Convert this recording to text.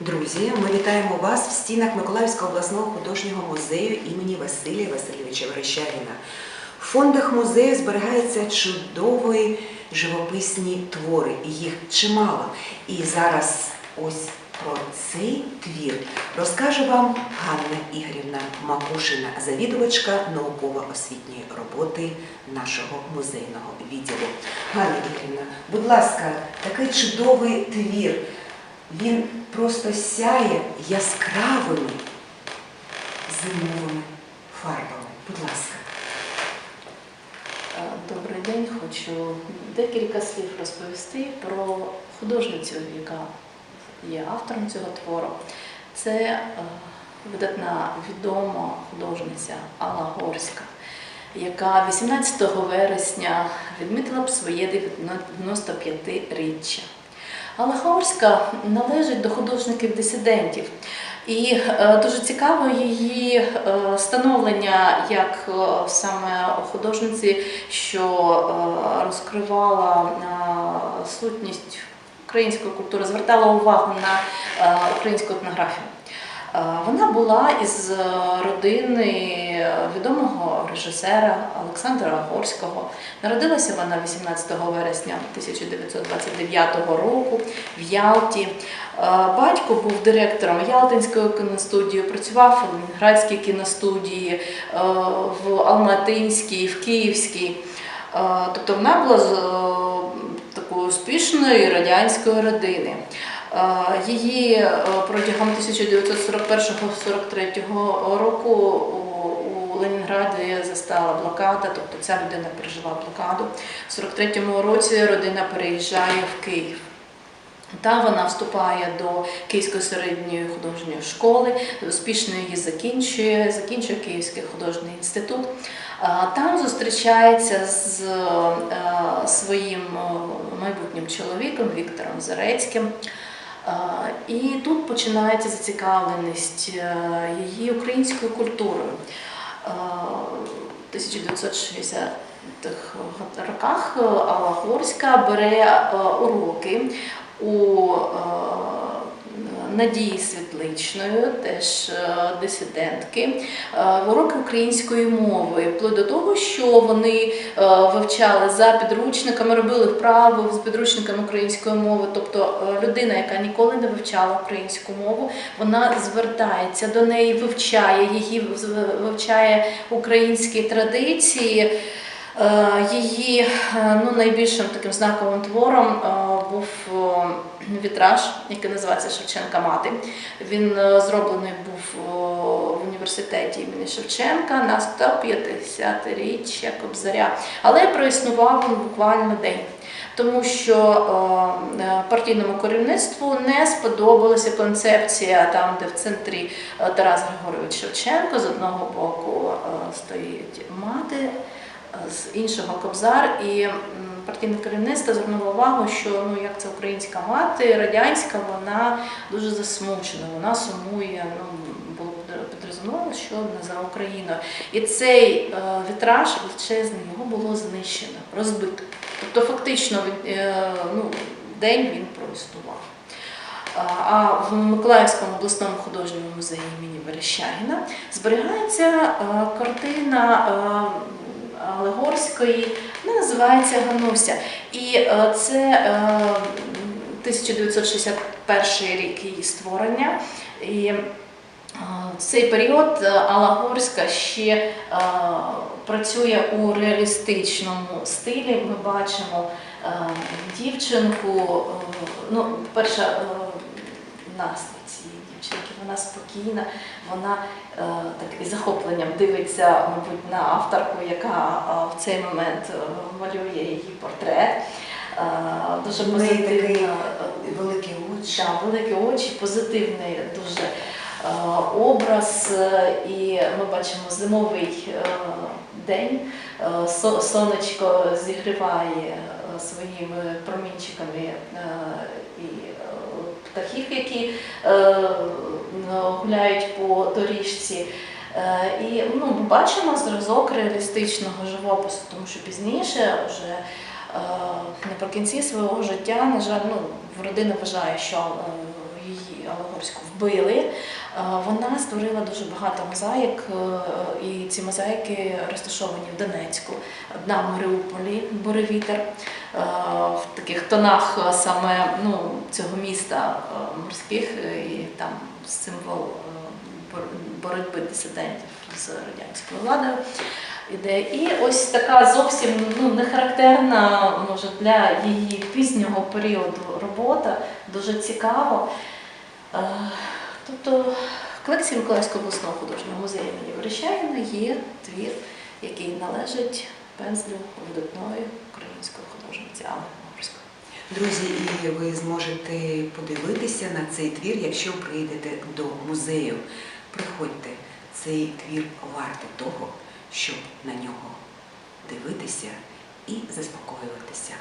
Друзі, ми вітаємо вас в стінах Миколаївського обласного художнього музею імені Василія Васильовича Верещагіна. В фондах музею зберігаються чудові живописні твори, їх чимало. І зараз ось про цей твір розкаже вам Ганна Ігорівна Макушина, завідувачка науково-освітньої роботи нашого музейного відділу. Ганна Ігорівна, будь ласка, такий чудовий твір. Він просто сяє яскравими зимовими фарбами. Будь ласка. Е, Добрий день. Хочу декілька слів розповісти про художницю, яка є автором цього твору. Це е, видатна відома художниця Алла Горська, яка 18 вересня відмітила б своє 95-річчя. Алла Хаурська належить до художників-дисидентів. І е, дуже цікаво її е, становлення як е, саме художниці, що розкривала сутність української культури, звертала увагу на українську етнографію. Е, Вона була із е, родини відомого режисера Олександра Горського. Народилася вона 18 вересня 1929 року в Ялті. Е, Батько був директором Ялтинської кіностудії, працював у Ленінградській кіностудії, е, в Алматинській, в Київській. Е, Тобто вона була з е, такої успішної радянської родини. Е, Її е, протягом 1941-43 року у- Ленінграді застала блокада, тобто ця людина пережила блокаду. У 43-му році родина переїжджає в Київ. Та вона вступає до Київської середньої художньої школи, успішно її закінчує, закінчує Київський художній інститут. Там зустрічається з е, своїм е, майбутнім чоловіком Віктором Зарецьким. І тут починається зацікавленість е, її українською культурою. У 1960-х роках е, Алла Хорська бере е, уроки у Надії Надії Світличної, теж е, дисидентки, е, уроки української мови, вплоть до того, що вони е, вивчали за підручниками, робили вправи з підручниками української мови. Тобто людина, яка ніколи не вивчала українську мову, вона звертається до неї, вивчає її, вивчає українські традиції. Її ну, найбільшим таким знаковим твором був вітраж, який називається Шевченка Мати. Він е, зроблений був е, в університеті імені Шевченка на 150-річчя Кобзаря, але проіснував він буквально день. Тому що е, партійному керівництву не сподобалася концепція там, де в центрі Тарас Григорович Шевченко, з одного боку стоїть мати, з іншого Кобзар, і партійне керівництво звернуло увагу, що ну як це українська мати, радянська, вона дуже засмучена, вона сумує. Ну було підрозуміло, що не за Україною. І цей е, вітраж величезний його було знищено, розбито. Тобто, фактично, е, ну, день він проіснував. А в Миколаївському обласному художньому музеї імені Верещагіна зберігається е, картина е, Алегорської, вона називається Гануся. І е, це е, 1961 рік її створення. І е, цей період е, Алла Горська ще е, працює у реалістичному стилі. Ми бачимо е, дівчинку, е, ну, по-перше, е, настрій дівчинки, вона спокійна, вона е, так із захопленням дивиться, мабуть, на авторку, яка е, в цей момент е, малює її портрет. Е, Дуже позитивна. великий очі. Так, великі очі, позитивний дуже е, образ, е, і ми бачимо зимовий е, день. Е, Сонечко зігріває е, своїми промінчиками і птахів, які е, гуляють по доріжці. Е, І ну, ми бачимо зразок реалістичного живопису, тому що пізніше вже е, наприкінці свого життя, на жаль, ну, родина вважає, що її Алогорську вбили, вона створила дуже багато мозаїк, і ці мозаїки розташовані в Донецьку, в Маріуполі, Буревітер, в таких тонах е, саме ну, цього міста е, морських, е, і там символ е, боротьби дисидентів з радянською владою іде. І ось така зовсім ну, не характерна, може, для її пізнього періоду робота, дуже цікаво. Е, Тобто в колекції Миколаївського обласного художнього музею імені Верещагіна є твір, який належить пензлю видатної української художниці Алли Морської. Друзі, і ви зможете подивитися на цей твір, якщо прийдете до музею. Приходьте, цей твір вартий того, щоб на нього дивитися і заспокоюватися.